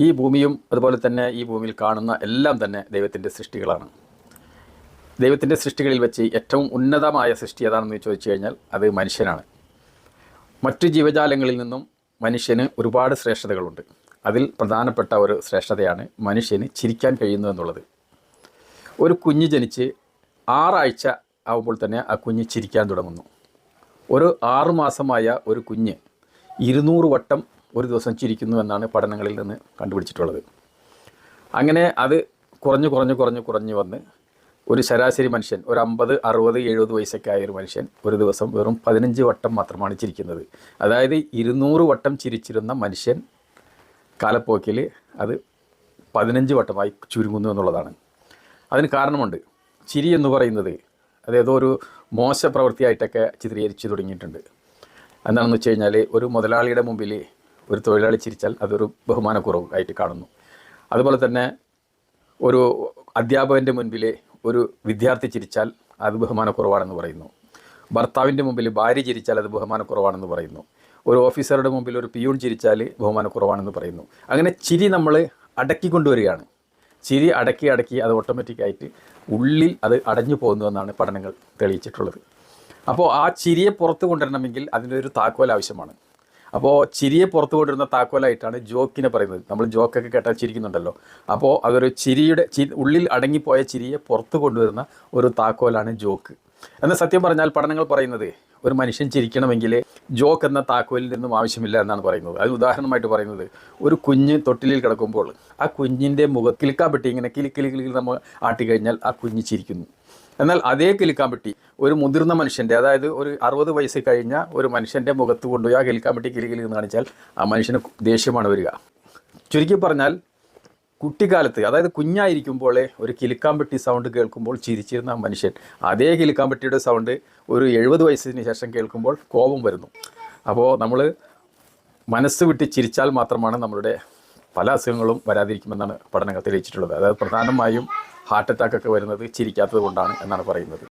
ഈ ഭൂമിയും അതുപോലെ തന്നെ ഈ ഭൂമിയിൽ കാണുന്ന എല്ലാം തന്നെ ദൈവത്തിന്റെ സൃഷ്ടികളാണ്. ദൈവത്തിന്റെ സൃഷ്ടികളിൽ വെച്ച് ഏറ്റവും ഉന്നതമായ സൃഷ്ടി ഏതാണെന്ന് ചോദിച്ചു കഴിഞ്ഞാൽ അത് മനുഷ്യനാണ്. മറ്റു ജീവജാലങ്ങളിൽ നിന്നും മനുഷ്യന് ഒരുപാട് ശ്രേഷ്ഠതകളുണ്ട്. അതിൽ പ്രധാനപ്പെട്ട ഒരു ശ്രേഷ്ഠതയാണ് മനുഷ്യന് ചിരിക്കാൻ കഴിയുന്നു എന്നുള്ളത്. ഒരു കുഞ്ഞ് ജനിച്ച് ആറാഴ്ച ആവുമ്പോൾ തന്നെ ആ കുഞ്ഞ് ചിരിക്കാൻ തുടങ്ങുന്നു. ഒരു ആറുമാസമായ ഒരു കുഞ്ഞ് ഇരുന്നൂറ് വട്ടം ഒരു ദിവസം ചിരിക്കുന്നു എന്നാണ് പഠനങ്ങളിൽ നിന്ന് കണ്ടുപിടിച്ചിട്ടുള്ളത്. അങ്ങനെ അത് കുറഞ്ഞു കുറഞ്ഞു കുറഞ്ഞു കുറഞ്ഞു വന്ന് ഒരു ശരാശരി മനുഷ്യൻ ഒരു അമ്പത് അറുപത് എഴുപത് വയസ്സൊക്കെ ആയ ഒരു മനുഷ്യൻ ഒരു ദിവസം വെറും പതിനഞ്ച് വട്ടം മാത്രമാണ് ചിരിക്കുന്നത്. അതായത് ഇരുന്നൂറ് വട്ടം ചിരിച്ചിരുന്ന മനുഷ്യൻ കാലപ്പോക്കിൽ അത് പതിനഞ്ച് വട്ടമായി ചുരുങ്ങുന്നു എന്നുള്ളതാണ്. അതിന് കാരണമുണ്ട്. ചിരി എന്ന് പറയുന്നത് അതേതോ ഒരു മോശ പ്രവൃത്തിയായിട്ടൊക്കെ ചിത്രീകരിച്ചു തുടങ്ങിയിട്ടുണ്ട്. എന്താണെന്ന് വെച്ച് കഴിഞ്ഞാൽ ഒരു മുതലാളിയുടെ മുമ്പിൽ ഒരു തൊഴിലാളി ചിരിച്ചാൽ അതൊരു ബഹുമാനക്കുറവ് ആയിട്ട് കാണുന്നു. അതുപോലെ തന്നെ ഒരു അധ്യാപകന്റെ മുൻപിൽ ഒരു വിദ്യാർത്ഥി ചിരിച്ചാൽ അത് ബഹുമാനക്കുറവാണെന്ന് പറയുന്നു. ഭർത്താവിന്റെ മുമ്പിൽ ഭാര്യ ചിരിച്ചാൽ അത് ബഹുമാനക്കുറവാണെന്ന് പറയുന്നു. ഒരു ഓഫീസറുടെ മുമ്പിൽ ഒരു പിയൂൺ ചിരിച്ചാൽ ബഹുമാനക്കുറവാണെന്ന് പറയുന്നു. അങ്ങനെ ചിരി നമ്മൾ അടക്കി കൊണ്ടുവരികയാണ് ചിരി അടക്കി അടക്കി അത് ഓട്ടോമാറ്റിക്കായിട്ട് ഉള്ളിൽ അത് അടഞ്ഞു പോകുന്നു എന്നാണ് പഠനങ്ങൾ തെളിയിച്ചിട്ടുള്ളത്. അപ്പോൾ ആ ചിരിയെ പുറത്ത് കൊണ്ടുവരണമെങ്കിൽ അതിനൊരു താക്കോൽ ആവശ്യമാണ്. അപ്പോൾ ചിരിയെ പുറത്തു കൊണ്ടിരുന്ന താക്കോലായിട്ടാണ് ജോക്കിനെ പറയുന്നത്. നമ്മൾ ജോക്കൊക്കെ കേട്ടാൽ ചിരിക്കുന്നുണ്ടല്ലോ. അപ്പോൾ അതൊരു ചിരിയുടെ ഉള്ളിൽ അടങ്ങിപ്പോയ ചിരിയെ പുറത്ത് കൊണ്ടുവരുന്ന ഒരു താക്കോലാണ് ജോക്ക്. എന്നാൽ സത്യം പറഞ്ഞാൽ പഠനങ്ങൾ പറയുന്നത് ഒരു മനുഷ്യൻ ചിരിക്കണമെങ്കിൽ ജോക്ക് എന്ന താക്കോലിൽ നിന്നും ആവശ്യമില്ല എന്നാണ് പറയുന്നത്. അത് ഉദാഹരണമായിട്ട് പറയുന്നത് ഒരു കുഞ്ഞ് തൊട്ടിലിൽ കിടക്കുമ്പോൾ ആ കുഞ്ഞിന്റെ മുഖ കിലുക്കാപ്പെട്ടി ഇങ്ങനെ കിലി കിലി കിലി നമ്മൾ ആട്ടിക്കഴിഞ്ഞാൽ ആ കുഞ്ഞ് ചിരിക്കുന്നു. എന്നാൽ അതേ കിലുക്കാമ്പട്ടി ഒരു മുതിർന്ന മനുഷ്യന്റെ അതായത് ഒരു അറുപത് വയസ്സ് കഴിഞ്ഞ ഒരു മനുഷ്യന്റെ മുഖത്ത് കൊണ്ടുപോയി ആ കിലുക്കാമ്പട്ടി കിലി കിലി എന്ന് കാണിച്ചാൽ ആ മനുഷ്യന് ദേഷ്യമാണ് വരിക. ചുരുക്കി പറഞ്ഞാൽ കുട്ടിക്കാലത്ത് അതായത് കുഞ്ഞായിരിക്കുമ്പോഴേ ഒരു കിലുക്കാമ്പട്ടി സൗണ്ട് കേൾക്കുമ്പോൾ ചിരിച്ചിരുന്ന ആ മനുഷ്യൻ അതേ കിലുക്കാമ്പട്ടിയുടെ സൗണ്ട് ഒരു എഴുപത് വയസ്സിന് ശേഷം കേൾക്കുമ്പോൾ കോപം വരുന്നു. അപ്പോൾ നമ്മൾ മനസ്സ് വിട്ട് ചിരിച്ചാൽ മാത്രമാണ് നമ്മളുടെ പല അസുഖങ്ങളും വരാതിരിക്കുമെന്നാണ് പഠനങ്ങൾ തെളിയിച്ചിട്ടുള്ളത്. അതായത് പ്രധാനമായും ഹാർട്ട് അറ്റാക്ക് ഒക്കെ വരുന്നത് ചിരിക്കാത്തത് കൊണ്ടാണ് എന്നാണ് പറയുന്നത്.